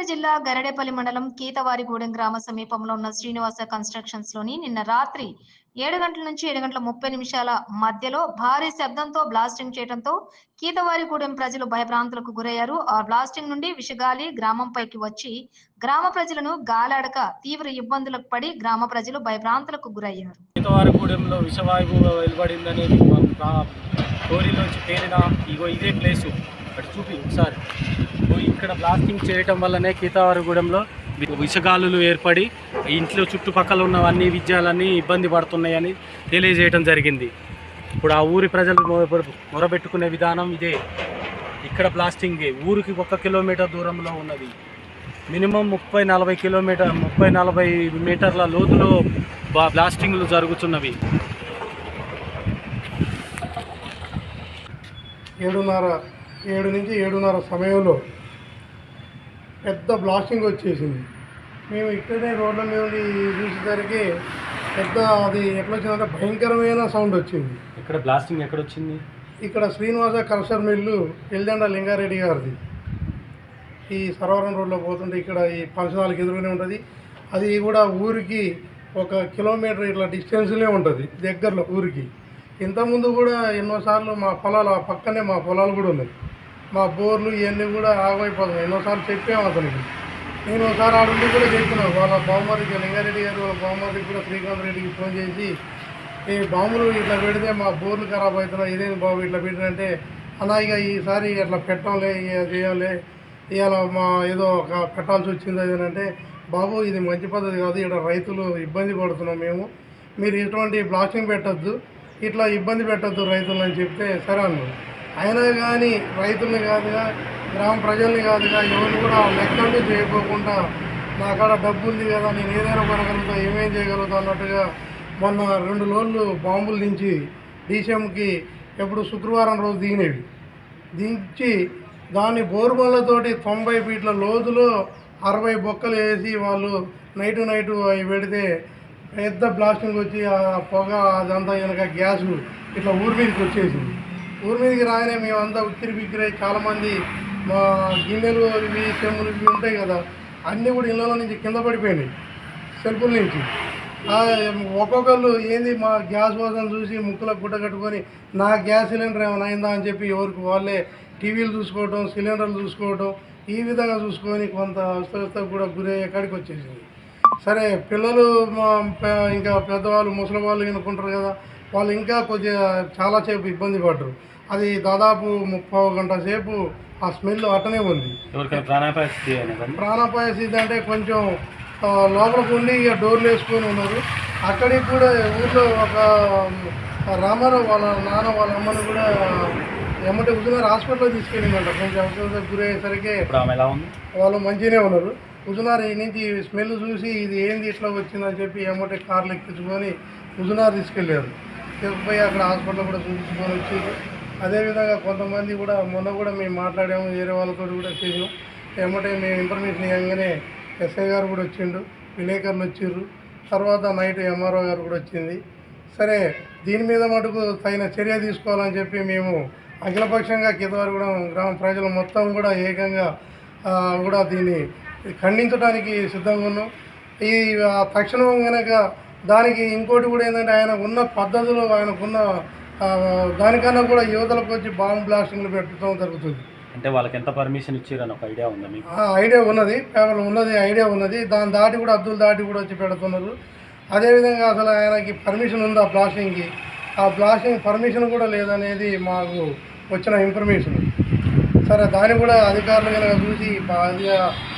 సూర్యాపేట జిల్లా గరడేపల్లి మండలం కీతవారిగూడెం గ్రామ సమీపంలో ఉన్న శ్రీనివాస కన్స్ట్రక్షన్స్లోని నిన్న రాత్రి ఏడు గంటల నుంచి ఏడు గంటల ముప్పై నిమిషాల మధ్యలో భారీ శబ్దంతో బ్లాస్టింగ్ చేయడంతో కీతవారిగూడెం ప్రజలు భయభ్రాంతులకు గురయ్యారు. ఆ బ్లాస్టింగ్ నుండి విషగాలి గ్రామంపైకి వచ్చి గ్రామ ప్రజలను గాలాడక తీవ్ర ఇబ్బందులకు పడి గ్రామ ప్రజలు భయభ్రాంతులకు గురయ్యారు. సీతవారిగూడెంలో విషవాయువు వెలువడిందనేది పేరిన ఇగో ఇదే ప్లేసు అక్కడ చూపి ఒకసారి. ఇక్కడ బ్లాస్టింగ్ చేయటం వల్లనే కీతవారిగూడెంలో వి- విషగాలులు ఏర్పడి ఇంట్లో చుట్టుపక్కల ఉన్నవన్నీ విద్యాలన్నీ ఇబ్బంది పడుతున్నాయని తెలియజేయడం జరిగింది. ఇప్పుడు ఆ ఊరి ప్రజలు మొరబెట్టుకునే విధానం ఇదే. ఇక్కడ బ్లాస్టింగ్ ఊరికి ఒక కిలోమీటర్ దూరంలో ఉన్నది. మినిమం ముప్పై నలభై కిలోమీటర్ ముప్పై నలభై మీటర్ల లోతులో బ్లాస్టింగ్లు జరుగుతున్నవి. ఏడున్నర ఏడు నుంచి ఏడున్నర సమయంలో పెద్ద బ్లాస్టింగ్ వచ్చేసింది. మేము ఇక్కడనే రోడ్ల మీద చూసేసరికి పెద్ద అది ఎట్లా వచ్చిందంటే భయంకరమైన సౌండ్ వచ్చింది. ఇక్కడ బ్లాస్టింగ్ ఎక్కడ వచ్చింది ఇక్కడ శ్రీనివాస కల్చర్ మిల్లు ఎల్దండ లింగారెడ్డి గారిది. ఈ సరవరం రోడ్లో పోతుంటే ఇక్కడ ఈ ఫంక్షన్ హాల్కి ఎదురుగానే ఉంటుంది. అది కూడా ఊరికి ఒక కిలోమీటర్ ఇట్లా డిస్టెన్స్లే ఉంటుంది దగ్గరలో ఊరికి. ఇంతకుముందు కూడా ఎన్నోసార్లు మా పొలాలు ఆ పక్కనే మా పొలాలు కూడా ఉన్నాయి. మా బోర్లు ఇవన్నీ కూడా ఆగమైపోతున్నాయి. ఎన్నోసార్లు చెప్పాము అతనికి. నేను ఒకసారి ఆడుండి కూడా చెప్పిన వాళ్ళ బామ్మరికి లింగారెడ్డి గారు వాళ్ళ బామ్మరికి కూడా శ్రీకాంత్ రెడ్డికి ఫోన్ చేసి ఈ బాంబులు ఇట్లా పెడితే మా బోర్లు ఖరాబ్ అవుతున్నాయి ఇదేం బాబు ఇట్లా పెట్టినంటే అలా ఇక ఈసారి ఇట్లా పెట్టంలే ఇక చేయాలి ఇవాళ మా ఏదో ఒక పెట్టాల్సి వచ్చింది అది అంటే బాబు ఇది మంచి పద్ధతి కాదు ఇక్కడ రైతులు ఇబ్బంది పడుతున్నాం మేము మీరు ఇటువంటి బ్లాస్టింగ్ పెట్టద్దు ఇట్లా ఇబ్బంది పెట్టద్దు రైతులని అని చెప్తే సరే అన్నారు అయినా కానీ రైతుల్ని కాదుగా గ్రామ ప్రజల్ని కాదుగా ఎవరిని కూడా లెక్కలు చేయకోకుండా నా కాడ డబ్బు ఉంది కదా నేను ఏదైనా కొనగలుగుతా ఏమేం చేయగలుగుతా అన్నట్టుగా మొన్న రెండు లోన్లు బాంబులు దించి డీసీఎంకి ఎప్పుడు శుక్రవారం రోజు దిగినవి. దించి దాన్ని బోరుమల్లతోటి తొంభై ఫీట్ల లోతులో అరవై బొక్కలు వేసి వాళ్ళు నైటు నైటు అవి పెడితే పెద్ద బ్లాస్టింగ్ వచ్చి ఆ పొగ అదంతా వెనక గ్యాస్ ఇట్లా ఊరి మీదకి వచ్చేసింది. ఊరి మీదకి రాగానే మేమంతా ఉక్కిరి బిక్కిరై చాలామంది మా గిన్నెలు ఇవి చెమ్ములు ఇవి ఉంటాయి కదా అన్నీ కూడా ఇళ్ళలో నుంచి కింద పడిపోయినాయి సెల్ఫుల నుంచి. ఒక్కొక్కళ్ళు ఏంది మా గ్యాస్ వాసన చూసి ముక్కులో గుడ్డ కట్టుకొని నా గ్యాస్ సిలిండర్ ఏమైనా అయిందా? అని చెప్పి ఎవరికి వాళ్ళే టీవీలు చూసుకోవటం సిలిండర్లు చూసుకోవటం ఈ విధంగా చూసుకొని కొంత అస్తవ్యస్తకు కూడా గురయ్యే కాడికి వచ్చేసింది. సరే పిల్లలు మా ఇంకా పెద్దవాళ్ళు ముసలి వాళ్ళు అనుకుంటారు కదా వాళ్ళు ఇంకా కొద్దిగా చాలాసేపు ఇబ్బంది పడ్డారు. అది దాదాపు ముప్పై గంట సేపు ఆ స్మెల్ అట్టనే ఉంది. ప్రాణాపాయ స్థితి అంటే కొంచెం లోపలికి ఉండి ఇక డోర్లు వేసుకొని ఉన్నారు. అక్కడికి కూడా ఊర్లో ఒక రామారావు వాళ్ళ నాన్న వాళ్ళ అమ్మను కూడా ఎమ్మటి హుజునార్ హాస్పిటల్లో తీసుకెళ్ళిందంట. కొంచెం అవసరం గురయ్యేసరికి వాళ్ళు మంచిగానే ఉన్నారు. హుజునార్ ఈ నుంచి స్మెల్ చూసి ఇది ఏంది ఇట్లా వచ్చిందని చెప్పి ఎమ్మటి కార్లు ఎక్కించుకొని హుజునార్ తీసుకెళ్ళారు. తీసుకుపోయి అక్కడ హాస్పిటల్ కూడా చూపించుకొని వచ్చారు. అదేవిధంగా కొంతమంది కూడా మొన్న కూడా మేము మాట్లాడాము వేరే వాళ్ళతో కూడా చేసాం ఏమంటే మేము ఇన్ఫర్మేషన్ ఇవ్వగానే ఎస్ఐ గారు కూడా వచ్చిండు విలేకరులు వచ్చిర్రు. తర్వాత నైట్ ఎంఆర్ఓ గారు కూడా వచ్చింది. సరే దీని మీద మటుకు తగిన చర్య తీసుకోవాలని చెప్పి మేము అఖిలపక్షంగా కిందవరగూడెం గ్రామ ప్రజలు మొత్తం కూడా ఏకంగా కూడా దీన్ని ఖండించడానికి సిద్ధంగా ఉన్నాం. ఈ ఆ, తక్షణం కనుక దానికి ఇంకోటి కూడా ఏంటంటే ఆయన ఉన్న పద్ధతిలో ఆయనకున్న దానికన్నా కూడా యువతలకు వచ్చి బాంబు బ్లాస్టింగ్లు పెట్టడం జరుగుతుంది. అంటే వాళ్ళకి ఎంత పర్మిషన్ ఇచ్చారని ఒక ఐడియా ఉందా మీకు? ఆ ఐడియా ఉన్నది. కేవలం ఉన్నది ఐడియా ఉన్నది. దాని దాటి కూడా అద్దులు దాటి కూడా వచ్చి పెడుతున్నారు. అదేవిధంగా అసలు ఆయనకి పర్మిషన్ ఉంది ఆ బ్లాస్టింగ్కి? ఆ బ్లాస్టింగ్ పర్మిషన్ కూడా లేదనేది మాకు వచ్చిన ఇన్ఫర్మేషన్. సరే దాన్ని కూడా అధికారులు కనుక చూసి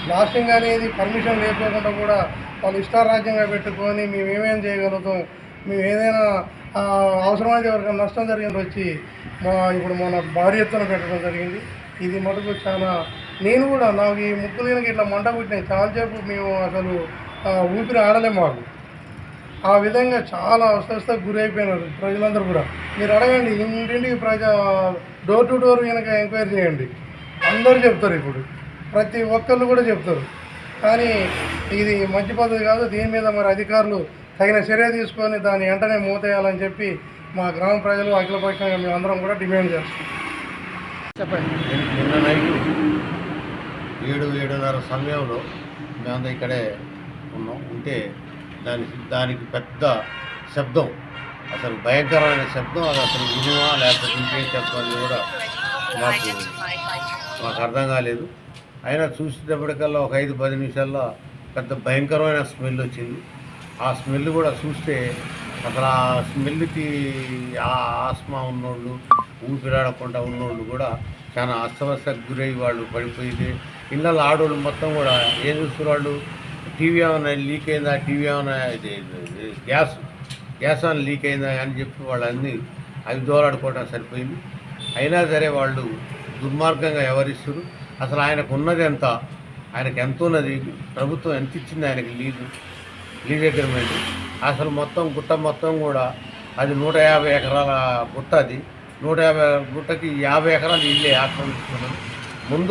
బ్లాస్టింగ్ అనేది పర్మిషన్ లేకోకుండా కూడా వాళ్ళు ఇష్టారాజ్యంగా పెట్టుకొని మేము ఏమేం చేయగలుగుతాం? మేము ఏదైనా అవసరమైతే ఎవరికైనా నష్టం జరిగింది వచ్చి మా ఇప్పుడు మన భారీ ఎత్తున పెట్టడం జరిగింది. ఇది మటుకు చాలా నేను కూడా నాకు ఈ ముక్కులీనకి ఇట్లా మంట పుట్టినాయి. చాలాసేపు మేము అసలు ఊపిరి ఆడలేము మాకు. ఆ విధంగా చాలా అస్వస్థకు గురైపోయినారు ప్రజలందరూ కూడా. మీరు అడగండి ఇంటింటికి ప్రజ డోర్ టు డోర్ కనుక ఎంక్వైరీ చేయండి. అందరూ చెప్తారు ఇప్పుడు. ప్రతి ఒక్కళ్ళు కూడా చెప్తారు. కానీ ఇది మంచి పద్ధతి కాదు. దీని మీద మరి అధికారులు తగిన చర్య తీసుకొని దాన్ని వెంటనే మూతేయాలని చెప్పి మా గ్రామ ప్రజలు అఖిలపక్షంగా మేము అందరం కూడా డిమాండ్ చేస్తాం చెప్పండి. నిన్న నైట్ ఏడు ఏడున్నర సమయంలో మేమంతా ఇక్కడే ఉన్నాం. ఉంటే దాని దానికి పెద్ద శబ్దం అసలు భయంకరమైన శబ్దం అది అసలు ఇనుమా లేకపోతే ఇంకేం శబ్దం అని కూడా మాకు మాకు అర్థం కాలేదు. అయినా చూసేటప్పటికల్లా ఒక ఐదు పది నిమిషాల్లో పెద్ద భయంకరమైన స్మెల్ వచ్చింది. ఆ స్మెల్ కూడా చూస్తే అసలు ఆ స్మెల్కి ఆ ఆస్మా ఉన్నోళ్ళు ఊపిరాడకుండా ఉన్నోళ్ళు కూడా చాలా అస్తవ్యస్తకు గురై వాళ్ళు పడిపోయింది. ఇళ్ళల్లో ఆడోళ్ళు మొత్తం కూడా ఏం చూస్తున్నారు వాళ్ళు? టీవీ ఏమైనా లీక్ అయిందా? టీవీ ఏమైనా గ్యాస్ గ్యాస్ ఏమైనా లీక్ అయిందా అని చెప్పి వాళ్ళన్నీ అవి దోలాడుకోవడం సరిపోయింది. అయినా సరే వాళ్ళు దుర్మార్గంగా వ్యవహరిస్తారు అసలు ఆయనకు ఉన్నది ఎంత? ఆయనకు ఎంత ఉన్నది? ప్రభుత్వం ఎంత ఇచ్చింది ఆయనకి లీజు? లీజ్ అగ్రిమెంట్ అసలు మొత్తం గుట్ట మొత్తం కూడా అది నూట యాభై ఎకరాల గుట్ట అది. నూట యాభై గుట్టకి యాభై ఎకరాలు ఇల్లే ఆక్రమించుకున్నారు ముందు